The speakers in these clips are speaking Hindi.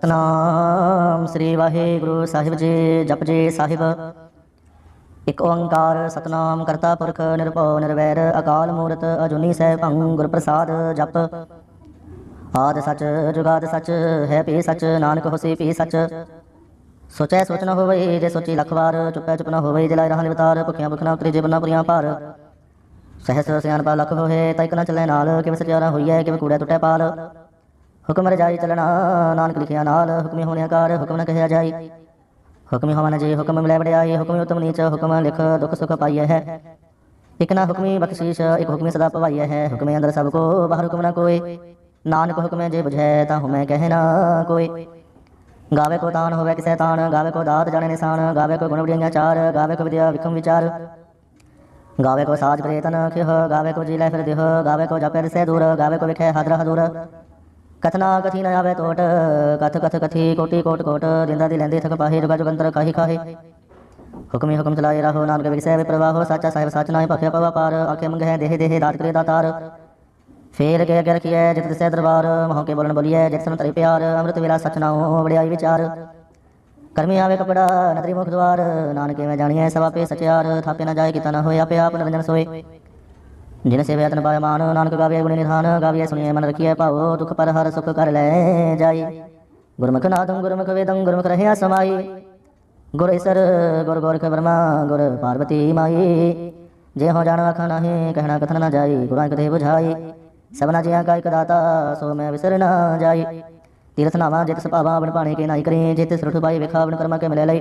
ਸਤਨਾਮ ਸ੍ਰੀ ਵਾਹਿਗੁਰੂ ਸਾਹਿਬ ਜੀ, ਜਪ ਜੀ ਸਾਹਿਬ। ਇਕ ਓੰਕਾਰ ਸਤਨਾਮ ਕਰਤਾ ਪੁਰਖ, ਨਿਰਭਉ, ਨਿਰਵੈਰ, ਅਕਾਲ ਮੂਰਤ, ਅਜੂਨੀ ਸੈਭੰ ਗੁਰ ਪ੍ਰਸਾਦ, ਜਪ। ਆਦ ਸਚ, ਜੁਗਾਦ ਸਚ, ਹੈ ਪੀ ਸਚ, ਨਾਨਕ ਹੋਸੀ ਪੀ ਸਚ। ਸੋਚੈ ਸੋਚ ਨ ਹੋਵੇ ਜੇ ਸੋਚੀ ਲੱਖ ਵਾਰ, ਚੁੱਪੈ ਚੁੱਪ ਨ ਹੋਵੇ ਜੇ ਲਾਇ ਰਹਾਂ ਵਿਤਾਰ, ਭੁਖਿਆ ਭੁਖ ਨਾ ਜੇ ਬੰਨਾ ਪੁਰੀਆਂ ਭਾਰ। ਸਹਸ ਸਿਆਣਪਾ ਲੱਖ ਹੋਏ, ਤਾਂ ਇਕ ਨਾ ਚੱਲੇ ਨਾਲ, ਕਿਵੇਂ ਸਚਿਆਰਾ ਹੋਈਐ, ਕਿਵੇਂ ਕੂੜੈ ਟੁੱਟੈ ਪਾਲ हुक्म हर जाय चलना, नानक लिखिया नाल हुक्मी होने कार हुक्म न कहया जाय हुक्म हवन जी हुक्म मिले बड़ाई हुक्म उत्तम नीच, हुक्म लिख दुख सुख पाइए है। एक ना हुक्मी बख्शीश, एक हुक्मी सदा पवाइए है। हुक्मे अंदर सबको, बाहर हुक्म न कोई। नानक हुक्मे जे बुझे, ता हमें कहना कोई। गावे को तान होवे किसे तान, गावे को दात जाने निशान, गावे को गुण बढ़िया चार, गावे को विद्या विक्रम विचार। गावे को साज प्रेतन खिह, गावे को जी ज़िले फिर दिह, गावे को जपे से दूर, गावे को विखे हदर हदूर कथना कथी नया वे कथ कथ कथी कोटि, कोट कोट दिंदा दिल लेंदे थक, पाही जुगंतर काही काही। हुकमी, हुकम चलाए राहो नानक विगसे विप्रवाह हो साचा, साहिब साच नाय पखे पवा पार आखे मंगे देहे देहे, दात करे दातार। फेर के अगे रखिए जित से, दरबार। महो के बोलन बोलिए जित सन तरी, प्यार। अमृत विला सच ना विचार। कर्मी आवे, कपड़ा, नदरी, मुख द्वार नानके, में जानिए सवा पे सचार थापे, ना जाए, कितना हो या आप सोए। जिनसे वेतन पाए मान नानक गावे गुण निधान गावे सुनिए मन रखिए पाओ दुख पर हर सुख कर ले जाई गुरमुख नादम गुरमुख वेदम गुरमुख रहे समाई गुर ईसर गुर गौर के ब्रह्मा गुर पार्वती माई जे हो जान खाना ही कहना कथन न जाई गुरु कथे बुझाई सबना जिया का एक दाता सो मैं विसर न जाई तीर्थ नामा जित सभावा बन पाने के नाई करें जित सुरठ पाई विखा बन कर्मा के मिले लई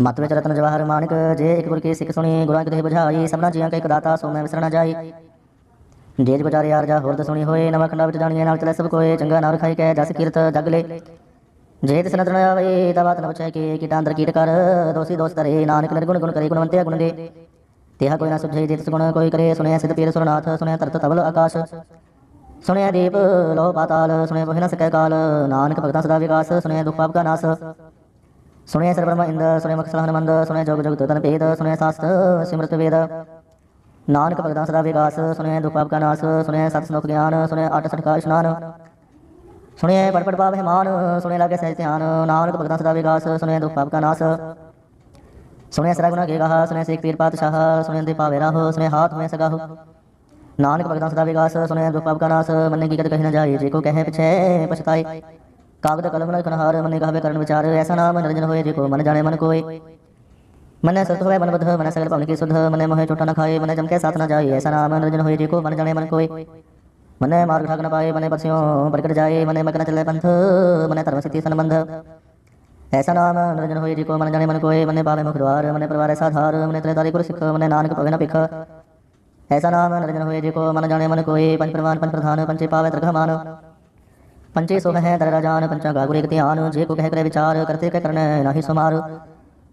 मातृ चरतन जवाहर माणिक जय एक गुर की सिख सुनी, गुरा के देह बुझाई सबना जिया के एक दाता सो मैं विसरना जाई। देज बजारे यार जा होर सुनी होए नवा खंडा विच जानिए, नाल चले सब कोए, चंगा नार खाई के जस कीर्त जगले जे तिस नदर आवे दवा तन बचाए के कीटा अंदर कीट कर दोसी दोस्त रे, नानक निर्गुण गुण करे, गुणवंते गुण दे। तेहा कोई ना सुझे, जे दिस गुण कोई करे सुनया सिद्ध पीर सुरनाथ सुनया तरत तबल आकाश। सुनया दीप, लोह पाताल सुनया बहिना सकै काल, नानक भगता सदा विकास सुनया दुख पाप का नाश। ਸੁਣਿਆ ਦੁਖ ਸੁਣਿਆ ਸਰਬ ਇੰਦ, ਸੁਣਿਆ ਮੁਖ ਸਲਾਹਨ ਮੰਦ ਸੁਣਿਆ ਜੋਗ ਜੁਗਤ ਤਨ ਭੇਦ, ਸੁਣਿਆ ਸਾਸਤ, ਸਿਮਰਤ ਵੇਦ। ਨਾਨਕ ਭਗਤਾਂ ਸਦਾ ਵਿਕਾਸ, ਸੁਣਿਆ ਦੁਖ ਪਾਪ ਕਾ ਨਾਸ, ਸੁਣਿਆ ਸਤ ਸੰਖ ਗਿਆਨ, ਸੁਣਿਆ ਅਟ ਸਟਕਾ ਇਸ਼ਨਾਨ। ਸੁਣਿਆ ਪੜ ਪੜ ਪਾਵ ਮਹਿਮਾਨ ਸੁਣਿਆ ਲਾਗੇ ਸਹਿਜ ਧਿਆਨ, ਨਾਨਕ ਭਗਤਾਂ ਸਦਾ ਵਿਕਾਸ, ਸੁਣਿਆ ਦੁਖ ਪਾਪ ਕਾ ਨਾਸ। ਸੁਣਿਆ ਸਰਾ ਗੁਨਾ ਕੇ ਗਾਹ, ਸੁਣਿਆ ਸੇਖ ਪੀਰ ਪਾਤਸ਼ਾਹ, ਸੁਣਿਆ ਦੇ ਭਾਵੇ ਰਾਹ, ਸੁਣਿਆ ਹਾਥ ਮੈਂ ਸਗਾਹ। ਨਾਨਕ ਭਗਤਾਂ ਸਦਾ ਵਿਕਾਸ, ਸੁਣਿਆ ਦੁਖ ਪਾਪ ਕਾ ਨਾਸ, ਮੰਨੇ ਕੀ ਕਦ ਕਹੀ ਨਾ ਜਾਏ, ਜੇ ਕੋ ਕਹੇ ਪਿਛੇ ਪਛਤਾਏ। कागद कलम न खनहार मन कहबे करण विचार। ऐसा नाम निरंजन होए देखो मन जाने मन कोई मन सत हुए, मन बध मन सगल पवन की सुध मन मोहे छोटा न खाए, मन जम के साथ न जाए। ऐसा नाम निरंजन होए देखो मन जाने मन कोई मन मार्ग ठाक न पाए, मन पक्षियों प्रकट जाए। मन मगन चले पंथ, मन धर्म सिद्धि संबंध। ऐसा नाम निरंजन होए देखो मन जाने मन कोई मन पावे मुख द्वार, मन परिवार ऐसा धार मन त्रे तारी गुरु सिख मन नानक पवे न पिख ऐसा नाम निरंजन होए देखो मन जाने मन कोई पंच प्रमाण, पंच प्रधान, पंच पावे त्रिघमान ਪੰਚੇ ਪਾਵੇ ਤਰਖਮਾਨ ਪੰਚੇ ਸੋ ਹੈ ਦਰ ਰਾਜਾਨ ਪੰਚਾ ਗਾਗੁਰੇ ਧਿਆਨ, ਜੇ ਕੋ ਕਹਿ ਕਰੇ ਵਿਚਾਰ, ਕਰਤੇ ਕਹਿ ਕਰਨਾ, ਨਾਹੀ ਸੁਮਾਰ।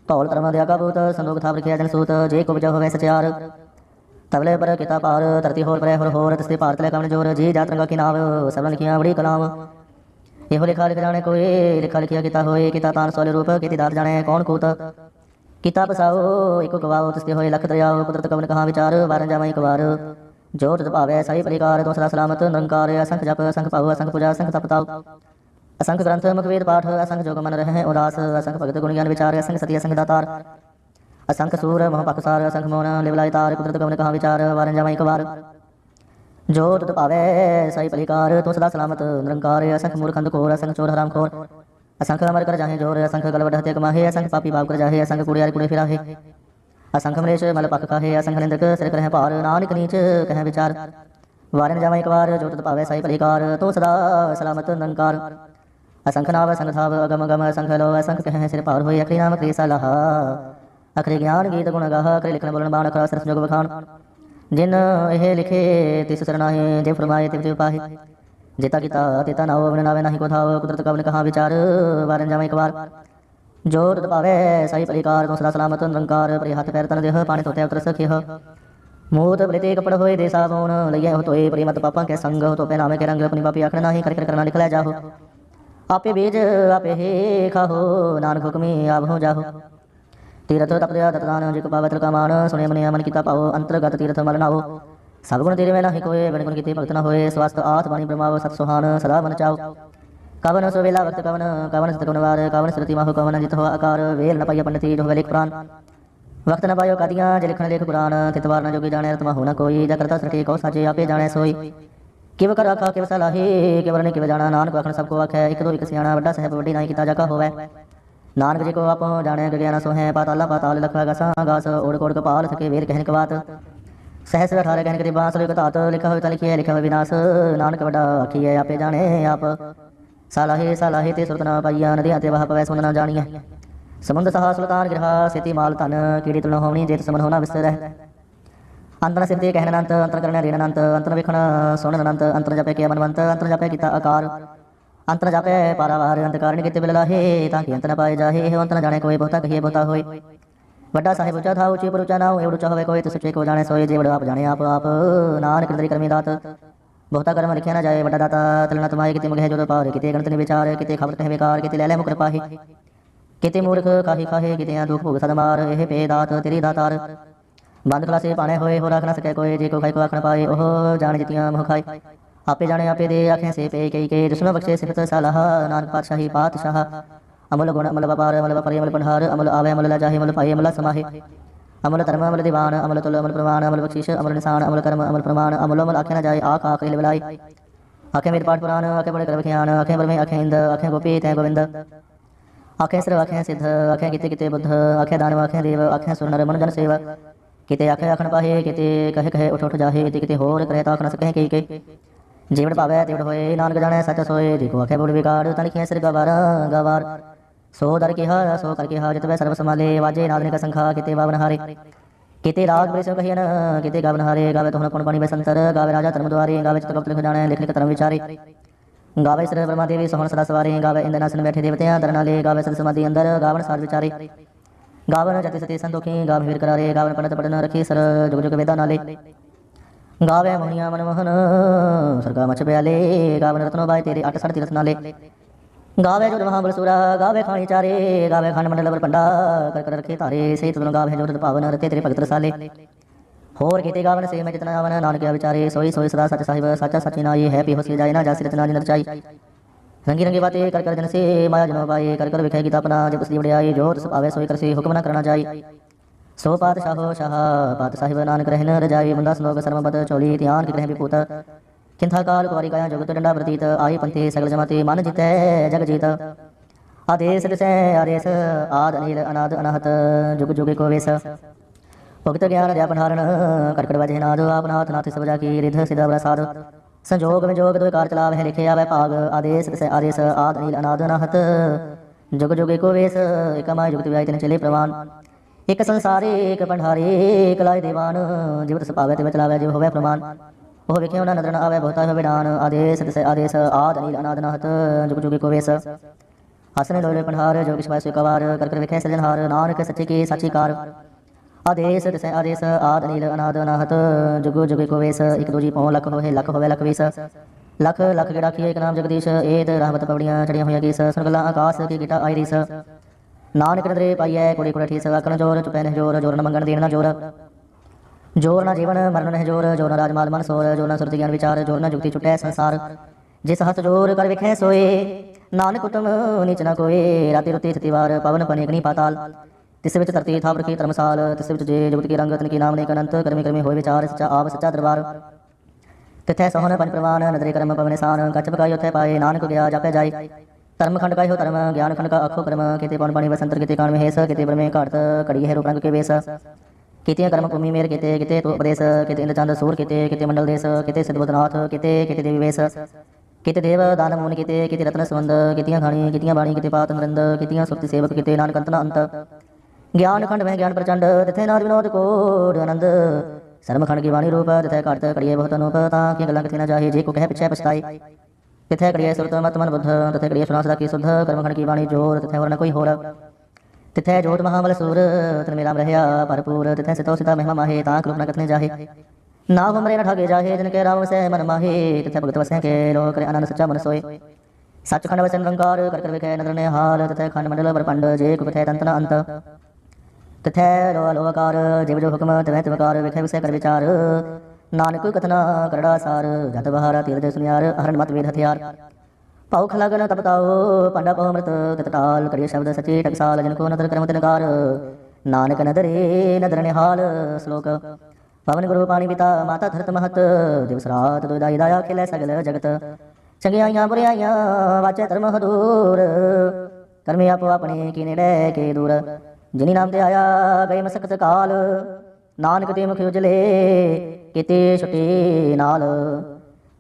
ਧੌਲ ਧਰਮ ਦਿਆ ਕਬੂਤ ਸੰਦੋਗ ਥਾਪ ਰਖਿਆ ਜਨ ਸੂਤ, ਜੇ ਕੋ ਵਜਾ ਹੋਵੇ ਸਚਿਆਰ। ਤਬਲੇ ਪਰ ਕਿਤਾ ਪਾਰ ਧਰਤੀ ਹੋਰ ਪਰੇ ਹੋਰ ਹੋਰ, ਤਿਸਤੇ ਭਾਰਤ ਲੈ ਕਮਨ ਜੋਰ, ਜੀ ਜਾਤ ਰੰਗਾ ਕੀ ਨਾਮ ਸਭ ਲਿਖਿਆ ਬੜੀ ਕਲਾਮ। ਇਹੋ ਲਿਖਾ ਲਿਖ ਜਾਣੇ ਕੋਈ, ਲਿਖਾ ਲਿਖਿਆ ਕੀਤਾ ਹੋਏ, ਕੀਤਾ ਤਾਨ ਸੋਲੇ ਰੂਪ, ਕੀਤੀ ਦਾਤ ਜਾਣੇ ਕੌਣ ਕੂਤ? ਕੀਤਾ ਪਸਾਓ, ਇਕ ਗਵਾਓ, ਤਿਸਤੇ ਹੋਏ ਲਖ ਦਰਿਆਓ, ਕੁਦਰਤ ਕਵਨ ਕਹਾ ਵਿਚਾਰ, ਵਾਰਨ ਜਾਵਾਂ ਇੱਕ ਵਾਰ। जो रज पावे सही परिकार तो सदा सलामत निरंकार असंख जप असंख पाव असंख पूजा असंख तप, ताप। असंख ग्रंथ मुखवेद पाठ असंख जोग मन रहे, उदास असंख भगत गुण ज्ञान विचार असंख सती असंख दातार। असंख सूर मह पकसार असंख मोन लिवलाई तार कुदरत गमन कहा विचार वारन जमा एक बार जो रज पावे सही परिकार तो सदा सलामत निरंकार असंख मूर्खंद खोर असंख चोर हराम खोर असंख अमर कर जाहे ज़ोर असंख गलवढ़ हत्या कमाहे असंख पापी पाप कर जाहे असंख कुड़ियार कुड़े फिराहे असंखमरेश मल पख कहे असंख निंदक सिर करह पार, नानक नीच कह विचार। वारन जावा एक बार जो तत पावे साई परिकार तो सदा सलामत नंकार। असंख नाव संघ थाव अगम गम असंख लो असंख कह सिर पार हुई अखरी नाम क्री सलाह। अखरी ज्ञान, गीत गुण गाह अखरी लिखन बोलन बाण अखरा सरस जोग बखान। जिन यह लिखे, तिस सरनाहे जे फरमाए तिव जो पाहे जेता किता तेता नाव अवन नावे नाही को थाव कुदरत कवन कहा विचार। वारन जावा एक बार ज़ोर दबावे सही परिकार दूसरा सलामत रंकार परि हाथ पैर तन देह पानी धोते उतर सखी मूत प्रति कपड़ होए देसा बोन लिया हो तो ए परिमत पापा के संग, हो तो पहनावे के रंग, अपनी पापी आखड़ नहीं, कर करना निकला जाहो। आपे बीज, आपे हे खाहो, नानक हुक्मी आभ हो जाहो। तीर्थ तपदया तत्तान जिक पावत्र का मान, सुने मने मन किता पाओ अंतर्गत तीर्थ मल ना हो सब गुण तेरे में ना ही कोई बिन गुण किते भक्त होए, स्वास्थ्य आत्मानी ब्रह्मा सुहान, सदा कवन सोवेला वक्त कवन कवन सत कवन वार कवन श्रुति माहु कवन जित हो आकार वेल न पाइय पंडित जो वेलिक प्राण वक्त न पायो कादिया जे लिखन लेख पुराण, तितवार न जोगी जाने रत हो न कोई जकरता सृष्टि को साचे आपे जाने सोई। किव कर आखा, किव सलाही, किव ने किव जाना नानक आखन सबको आखे, एक दो एक सियाणा बड़ा सहब बड़ी नाई किता जाका होवे। नानक जी को आप जाने गया सो है पाताल पाताल लखवा गसा गास ओड़ कोड़ को पाल सके वेर कहन के बात सहस अठारह कहन के बाँस लिखा हुआ लिखिए लिखा हुआ विनाश। नानक बड़ा आखिए, आपे जाने आप। ਵੱਡਾ ਆਖੀਐ ਆਪੇ ਜਾਣੈ ਆਪ ਸਾਲਾਹੇ ਸਾਲਾਹੇ ਤੇ ਸੁਰਤ ਨਾ ਪਾਈਆ ਨਦੀਆਂ ਤੇ ਵਹ ਪਵੈ ਸੁਨ ਨਾ ਜਾਣੀਐ ਸਮੁੰਦ ਸਹਾ ਸੁਲਤਾਨ ਗ੍ਰਹਾ ਸੇਤੀ ਮਾਲ ਧਨ ਕੀੜੀ ਤੁਲ ਹੋਣੀ ਜੇਤ ਸਮਨ ਹੋਣਾ ਵਿਸਰ ਹੈ ਅੰਤਰ ਸਿਰਤੇ ਕਹਿਣ ਅਨੰਤ ਅੰਤਰ ਕਰਨ ਰੇਣ ਅਨੰਤ ਅੰਤਰ ਵੇਖਣ ਸੁਣਨ ਅਨੰਤ ਅੰਤਰ ਜਪੇ ਕੇ ਮਨਵੰਤ ਅੰਤਰ ਜਪੇ ਕੀਤਾ ਆਕਾਰ ਅੰਤਰ ਜਪੇ ਪਾਰਾਵਾਰ ਅੰਤ ਕਾਰਨ ਕਿਤੇ ਬਿਲ ਲਾਹੇ ਤਾਂ ਕਿ ਅੰਤ ਨ ਪਾਏ ਜਾਹੇ ਇਹ ਅੰਤ ਨ ਜਾਣੇ ਕੋਈ ਬਹੁਤਾ ਕਹੀਏ ਬਹੁਤਾ ਹੋਏ ਵੱਡਾ ਸਾਹਿਬ ਉੱਚਾ ਥਾ ਉੱਚੀ ਪਰ ਉੱਚਾ ਨਾ ਹੋਏ ਉੱਚਾ ਹੋਵੇ ਕੋਈ ਤੇ ਸੱਚੇ ਕੋ ਜਾਣੇ ਸੋਏ ਜੇ ਵੱਡਾ ਆਪ ਜਾਣੇ ਆਪ ਆਪ ਨਾਨਕ ਅੰਦਰੀ ਕਰਮੀ ਦਾਤ ਬਹੁਤਾ ਕਰਮ ਲਿਖਿਆ ਨਾ ਜਾਏ, ਵੱਡਾ ਦਾਤਾ ਤਲਣਾ ਤਮਾਏ, ਕਿਤੇ ਮਗਹਿ ਜੋ ਪਾਰ ਕਿਤੇ ਗਣਤ ਨੇ ਵਿਚਾਰ, ਕਿਤੇ ਖਬਰ ਕਹਿ ਵਿਕਾਰ, ਕਿਤੇ ਲੈ ਲੈ ਮੁਕਰ ਪਾਹੀ। ਕਿਤੇ ਮੂਰਖ ਕਾਹੀ ਖਾਹੇ, ਕਿਤੇ ਆ ਦੁਖ ਭੋਗ ਸਦ ਮਾਰ ਇਹ ਪੇ ਦਾਤ ਤੇਰੀ ਦਾਤਾਰ ਬੰਦ ਖਲਾਸੇ ਪਾਣੇ ਹੋਏ ਹੋ ਰੱਖ ਨਾ ਸਕੇ ਕੋਈ, ਜੇ ਕੋ ਖਾਈ ਕੋ ਆਖਣ ਪਾਏ, ਉਹ ਜਾਣ ਜਿਤੀਆਂ ਮੁਖ ਖਾਈ ਆਪੇ ਜਾਣੇ, ਆਪੇ ਦੇ ਆਖੇ ਸੇ ਪੇ ਕਈ ਕੇ ਦੁਸ਼ਮਨ ਬਖਸ਼ੇ ਸਿਫਤ ਸਲਾਹ, ਨਾਨਕ ਪਾਤਸ਼ਾਹੀ ਪਾਤਸ਼ਾਹ। ਅਮਲ ਗੁਣ, ਅਮਲ ਵਪਾਰ, ਅਮਲ ਵਪਾਰੀ, ਅਮਲ ਪਨਹਾਰ ਅਮਲ ਆਵੇ, ਅਮਲ ਲਾਜਾਹੇ ਅਮਲ ਭਾਈ ਅਮਲ ਸਮਾਹੇ। अमल धर्म अमल दीवान, अमल तुल, अमल प्रमाण, अमल बख्शिश, अमल निशान, अमल कर्म, अमल प्रमाण, अमल अमल आखे ना जाए आँख आँख हिल बिलाई आँखें मेरे पाठ पुराण आँखें बड़े कर ख्यान आँखें बल में आँखें गोपी तय गोविंद। आँखें सिर्फ़ आँखें सिद्ध आँखें किते किते बुद्ध आँखें दानव आँखें देव आँखें सुर नर मन जन सेव किते आँखें, आखन पाहे किते कहे कहे, उठ उठ जाहे किते किते होर करे ताख न सके के के जीवन पावे तिवड़ होए, नानक जाने सच सोए, देखो आँखें बुढ़ बिगाड़ तन सिर गवार गवार। सो दर के हा सो कर के हा सर्व समाले वाजे नादने का संखा, किते वावन हारे। किते राग बड़े सो कहियन, किते गावन हारे, गावे तोहन कोण पाणी बे गावे राजा धर्म द्वारे गावे चित्रकल्प लिख जाने लिखने का तरम विचारे। गावे सर ब्रह्मा देवी सोहन सदा सवारे, गावे इंद्रनासन बैठे देवतया दरनाले, गावे सर समाधि अंदर, गावन सार विचारे। गावन जति सते संतोखी गावे वीर करारे, गावन पंडित पढ़न रखी सर, जुग जुग वेदा नाले। गावे मोहिया मनमोहन सरगा मछ प्याले, गावन रत्नो बाय तेरे अट सड़ तीरथ नाले। गावे जो वहाँ बरसूरा, गावे खानी चारे, गावे खान मंडल बर पंडा, कर कर रखे तारे सही तुम गावे जो पावन रते तेरे भगत साले होर कीते गावन, से मैं जितना आवन, नानक विचारे सोई सोई सदा सच साहिब, साचा सची ना है पी होसी जाए ना जासी रचना जिन रचाई रंगी रंगी बातें कर कर जन से, माया जन्म पाए, कर कर विखे गीता अपना, जब श्री बड़े जो सब आवे सोई कर से हुक्म ना करना जाए। सो पात शाहो शाह पात साहिब नानक रहन रजाई बंदा श्लोक सर्मपद चौली, ध्यान के ग्रह भी पूता। चिंता काल कुमारी काया जगत डंडा प्रतीत आई पंथे सगल जमाते मन जीत जग जीत आदेश दिशे, आदेश, आद, अनिल, अनाद, अनाहत, जुग जुग, को वेश। भुगत ज्ञान व्यापन हारण कर्कट वजह नाद, आपनाथ, नाथ सबजा की रिध सिद्ध प्रसाद। संजोग में जोग द्विकार चलाव है लिखे आवे पाग। आदेश से आदेश, आद, अनिल, अनाद, अनाहत। जुग जुग, को वेश एक माय जुगत व्याय तिन चले प्रवान एक संसारी, एक पंडारी एक लाय देवान। जीवत सपावे तिवे चलावे जीव होवे प्रमाण। ਉਹ ਵੇਖੇ ਉਹਨਾਂ ਨਦਰ ਨ ਆਵੇ, ਬਹੁਤਾ ਹੋਵੇ ਦਾਨ ਆਦੇਸ ਦਿਸੈ ਆਦੇਸ, ਆਦ, ਅਨੀਲ, ਅਨਾਦ ਅਨਹਤ ਜੁਗ, ਜੁਗੇ ਕੋ ਵੇਸ ਹਸਨੇ ਲੋਲੇ ਪਨਹਾਰ ਜੋ ਕਿਛ ਵਾਸੁ ਕਵਾਰ, ਕਰ ਕਰ ਵੇਖੇ ਸਜਨਹਾਰ ਨਾਨਕ, ਸੱਚੇ ਕੀ, ਸਾਚੀ ਕਾਰ। ਆਦੇਸ ਦਿਸੈ ਆਦੇਸ, ਆਦ, ਅਨੀਲ, ਅਨਾਦ ਅਨਾਹਤ ਜੁਗੋ, ਜੁਗੇ ਕੋ ਵੇਸ ਇਕ ਦੂਜੀ ਪਉ ਲੱਖ ਹੋਏ, ਲੱਖ ਹੋਵੇ, ਲੱਖ ਵੀਸ। ਲੱਖ ਲੱਖ ਗਿੜਾ ਕੀ ਇਕ ਨਾਮ ਜਗਦੀਸ਼ ਏਤ ਰਹਿਮਤ ਪਵੜੀਆਂ ਚੜੀਆਂ ਹੋਈਆਂ ਕੀਸ ਸੁਣ ਗੱਲਾਂ, ਆਕਾਸ਼, ਕੀ ਗਿਟਾ ਆਈ ਰੀਸ। ਨਾਨਕ ਨਦਰੇ ਪਾਈਐ, ਕੁੜੀ ਕੁੜੀ, ਠੀਸ ਆਕਣ ਜੋਰ, ਚੁਪੈ ਨਹਿ, ਜੋਰ ਜੋਰ ਨ ਮੰਗਣ ਦੇਣ ਨਾ ਜੋਰ। ज़ोर न जीवन, मरण है ज़ोर ज़ोर राजमाल मन सोर, ज़ोर न सुरति ज्ञान विचार, ज़ोर न जुक्ति छुटे संसार। जिस हथ ज़ोर कर विखे सोए नान कुटुम नीच न कोए। राति रुति तिवार पवन पनिकनी पाताल। तिस विच धरती था रखी धर्मसाल तिस विच जे जुगत की रंग तन की नाम नेक अनंत, कर्मी कर्मी होए विचार, सच्चा आप सच्चा दरबार। तिथे सोहन पंच प्रवान, नदरे कर्म पवन सान कचप पकाई उथे पाए, नानक गया जापे जाए। धर्म खंड का हो धर्म, ज्ञान खंड का अखो कर्म, किते पौन पानी वसंतर किते कान में हेस, किते ब्रह्म घाट कड़ी है रूप रंग के बेस कितने कर्म भूमि मेर किते किते तो उपदेश, किते इंद्रचंद सूर किते किते मंडल देश, किते सिद्धबुद्धनाथ किते किते देवी वेश, किते देव दान मोहन किते किते रत्न सुगंध, कितियाँ खाणी कितियाँ बाणी, किते पात नरिंद कितियाँ सुक्ति सेवक, किते नानक अंत अंत। ज्ञान खंड में ज्ञान प्रचंड, तिथे नाथ विनोद कोड आनंद। सर्म खंड की वाणी रूप, तिथे काट कड़िए बहुत अनूप ताकि गला कथे न जाहे, जी को कह पिछे पछताई तिथे कड़िए सुरत मत मन बुद्ध, तथे कड़िए सुना सदा की शुद्ध, कर्म खंड की वाणी ज़ोर, तथे वर्ण कोई होर। तिथे झोट महाबल सूर तन मेरा रहया भरपूर। तिथे सितो सिता महिमा माहे, ता कृप न कथने जाहे। नाव मरे न ठगे जाहे, जिनके राम से मन माहे। तिथे भगत वसे के लोक रे आनंद सच्चा मन सोए। सच खंड वचन रंकार, कर कर विखे नदर ने हाल। तिथै खंड मंडल पर पंड जे कुथै तंत्र अंत। तिथै लो अलोकार जीव जो हुक्म, तिवै तवकार विखे विषय कर विचार। नानक कथना करड़ा सार, जत बहारा तीर्थ सुनियार, हरण मत वेद हथियार। पौख लगन तब ताओ पंडा पौ करिय शब्द सचे टकसाल जिनको नदर करमत नगार नानक नदरे नदर निहाल श्लोक पवन गुरु पाणी पिता माता धरत महत दिवस रात दुदाई दाया खिले सगल जगत चंगियाइयाँ बुरियाइयाँ वाचे धर्म हदूर कर्मे आप अपने की निड़े के दूर जिनी नाम ते आया गए मसकत काल नानक ते मुख उजले किते छुटे नाल